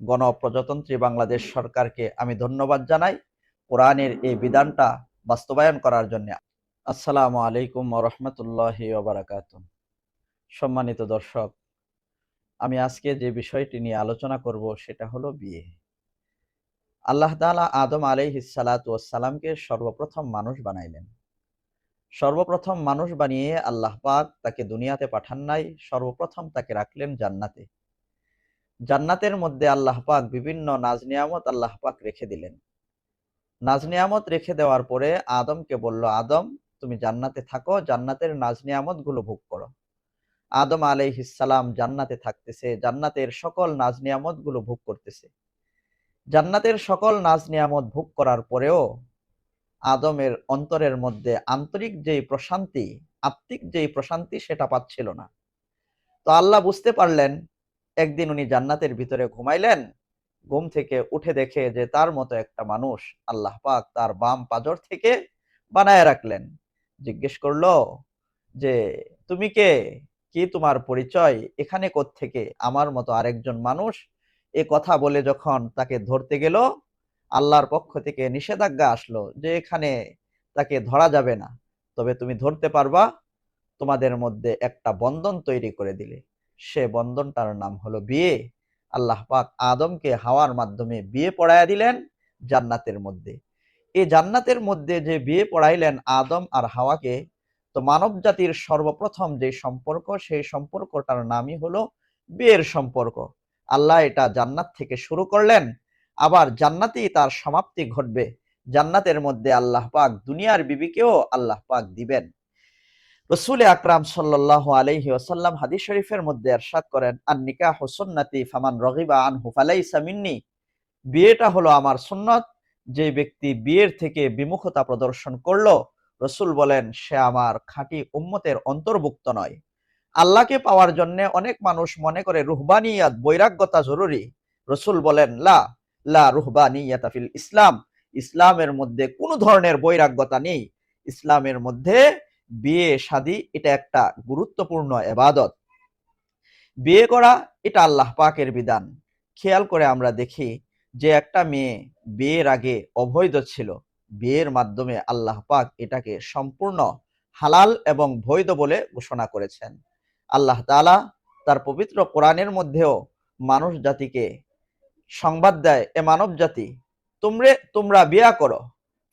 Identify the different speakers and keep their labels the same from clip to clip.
Speaker 1: গণপ্রজাতন্ত্রী বাংলাদেশ সরকারকে আমি ধন্যবাদ জানাই কোরআনের এই বিধানটা বাস্তবায়ন করার জন্য। আসসালামু আলাইকুম রহমতুল্লাহ ওবরাকাত সম্মানিত দর্শক, আমি আজকে যে বিষয়টি নিয়ে আলোচনা করব সেটা হলো বিয়ে। আল্লাহ তাআলা আদম আলাইহিসালাতামকে সর্বপ্রথম মানুষ বানাইলেন। সর্বপ্রথম মানুষ বানিয়ে আল্লাহ পাক তাকে দুনিয়াতে পাঠান নাই, সর্বপ্রথম তাকে রাখলেন জান্নাতে। জান্নাতের মধ্যে আল্লাহ পাক বিভিন্ন নাজ নিয়ামত আল্লাহ পাক রেখে দিলেন। নাজ নিয়ামত রেখে দেওয়ার পরে আদমকে বলল, আদম, তুমি জান্নাতে থাকো, জান্নাতের নাজ নিয়ামতগুলো ভোগ করো। আদম আলাইহিসালাম জান্নাতে থাকতেছে, জান্নাতের সকল নাজ নিয়ামতগুলো ভোগ করতেছে। জান্নাতের সকল নাজ নিয়ামত ভোগ করার পরেও আদমের অন্তরের মধ্যে আন্তরিক যেই প্রশান্তি, আত্মিক যেই প্রশান্তি সেটা পাচ্ছিল না। তো আল্লাহ বুঝতে পারলেন একদিন উনি জান্নাতের ভিতরে ঘুমাইলেন, ঘুম থেকে উঠে দেখে যে তার মতো একটা মানুষ আল্লাহ পাক তার বাম পাজর থেকে বানায় রাখলেন। জিজ্ঞেস করল, যে তুমি কে? কি তোমার পরিচয়? এখানে থেকে আমার মতো আরেকজন মানুষ? এ কথা বলে যখন তাকে ধরতে গেল, আল্লাহর পক্ষ থেকে নিষেধাজ্ঞা আসলো যে এখানে তাকে ধরা যাবে না। তবে তুমি ধরতে পারবা, তোমাদের মধ্যে একটা বন্ধন তৈরি করে দিলে। সে বন্ধনটার নাম হলো বিয়ে। আল্লাহ পাক আদমকে হাওয়ার মাধ্যমে বিয়ে পড়াইয়া দিলেন জান্নাতের মধ্যে। এই জান্নাতের মধ্যে যে বিয়ে পড়াইলেন আদম আর হাওয়াকে, তো মানব জাতির সর্বপ্রথম যে সম্পর্ক, সেই সম্পর্কটার নামই হলো বিয়ের সম্পর্ক। আল্লাহ এটা জান্নাত থেকে শুরু করলেন, আবার জান্নাতেই তার সমাপ্তি ঘটবে। জান্নাতের মধ্যে আল্লাহ পাক দুনিয়ার বিবিকেও আল্লাহ পাক দিবেন। রসুল আকরাম সাল্লাহ আলহি ওসাল্লাম হাদিস শরীফের মধ্যে এরশাদ করেন আর নিকা হোসন্নাতি ফামান রগিবা আন হুফালাই সামিন্নি বিয়েটা হলো আমার সুন্নত। যে ব্যক্তি বিয়ের থেকে বিমুখতা প্রদর্শন করল, রসুল বলেন, সে আমার খাঁটি উম্মতের অন্তর্ভুক্ত নয়। আল্লাহকে পাওয়ার জন্য অনেক মানুষ মনে করে রুহবানিয়াত বৈরাগ্যতা জরুরি। রসুল বলেন, লা লা রুহবানিয়াতা ফিল ইসলাম। ইসলামের মধ্যে কোনো ধরনের বৈরাগ্যতা নেই। ইসলামের মধ্যে বিয়ে, শাদী, এটা একটা গুরুত্বপূর্ণ এবাদত। বিয়ে করা, এটা আল্লাহ পাকের বিধান। খেয়াল করে আমরা দেখি যে একটা মেয়ে বিয়ের আগে অবৈধ ছিল। বিয়ের মাধ্যমে আল্লাহ পাক এটাকে সম্পূর্ণ হালাল এবং বৈধ বলে ঘোষণা করেছেন। আল্লাহ তালা তার পবিত্র কোরআনের মধ্যেও মানুষ জাতিকে সংবাদ দেয়, এ মানব জাতি তোমরে, তোমরা বিয়া করো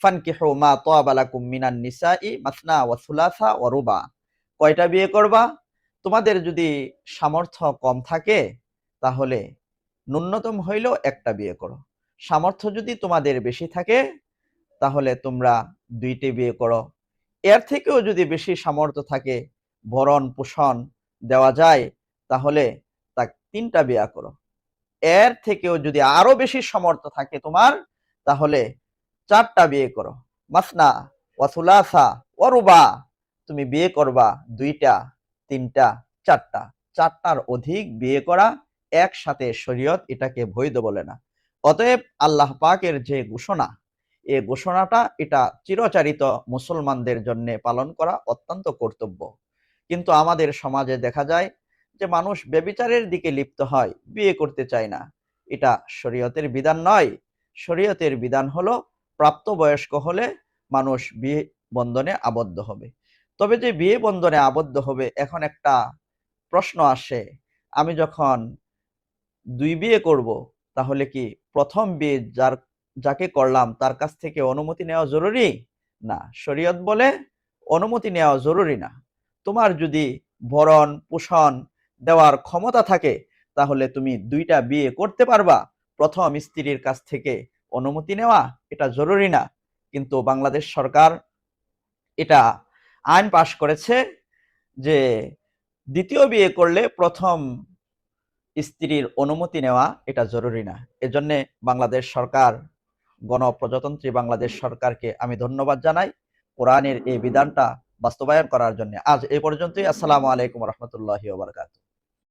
Speaker 1: ফানকিহু মা তাবালাকুম মিনান নিসাই মাসনা ওয়া সুলাসা ওয়া রুবা। কয়টা বিয়ে করবা? তোমাদের যদি সামর্থ্য কম থাকে, তাহলে ন্যূনতম হইলেও একটা বিয়ে করো। সামর্থ্য যদি তোমাদের বেশি থাকে, তাহলে তোমরা দুইটি বিয়ে করো। এর থেকেও যদি বেশি সামর্থ্য থাকে, ভরণ পোষণ দেওয়া যায়, তাহলে তা তিনটা বিয়া করো। এর থেকেও যদি আরও বেশি সামর্থ্য থাকে তোমার, তাহলে চারটা বিয়ে করো। মাসনা ওয়াসুলাসা ওয়ারুবা তুমি বিয়ে করবা দুইটা, তিনটা, চারটা। চারটার অধিক বিয়ে করা একসাথে শরীয়ত এটাকে বৈধ বলে না। অতএব আল্লাহ পাকের যে ঘোষণা, এ ঘোষণাটা এটা চিরচারিত মুসলমানদের জন্য পালন করা অত্যন্ত কর্তব্য। কিন্তু আমাদের সমাজে দেখা যায় যে মানুষ বেবিচারের দিকে লিপ্ত হয়, বিয়ে করতে চায় না। এটা শরীয়তের বিধান নয়। শরীয়তের বিধান হলো প্রাপ্তবয়স্ক হলে মানুষ বিয়ে বন্ধনে আবদ্ধ হবে। তবে যে বিয়ে বন্ধনে আবদ্ধ হবে, এখন একটা প্রশ্ন আসে। আমি যখন দুই বিয়ে করব, তাহলে কি প্রথম বিয়ে যার, যাকে করলাম তার কাছ থেকে অনুমতি নেওয়া জরুরি? না, শরীয়ত বলে অনুমতি নেওয়া জরুরি না। তোমার যদি ভরণ পোষণ দেওয়ার ক্ষমতা থাকে, তাহলে তুমি দুইটা বিয়ে করতে পারবা। প্রথম স্ত্রীর কাছ থেকে অনুমতি নেওয়া এটা জরুরি না। কিন্তু বাংলাদেশ সরকার এটা আইন পাশ করেছে যে দ্বিতীয় বিয়ে করলে প্রথম স্ত্রীর অনুমতি নেওয়া এটা জরুরি না। এজন্যে বাংলাদেশ সরকার, গণপ্রজাতন্ত্রী বাংলাদেশ সরকারকে আমি ধন্যবাদ জানাই। কোরআনের এই বিধানটা বাস্তবায়ন করার জন্য। আজ এ পর্যন্তই। আসসালামু আলাইকুম রহমতুল্লাহ বারকাত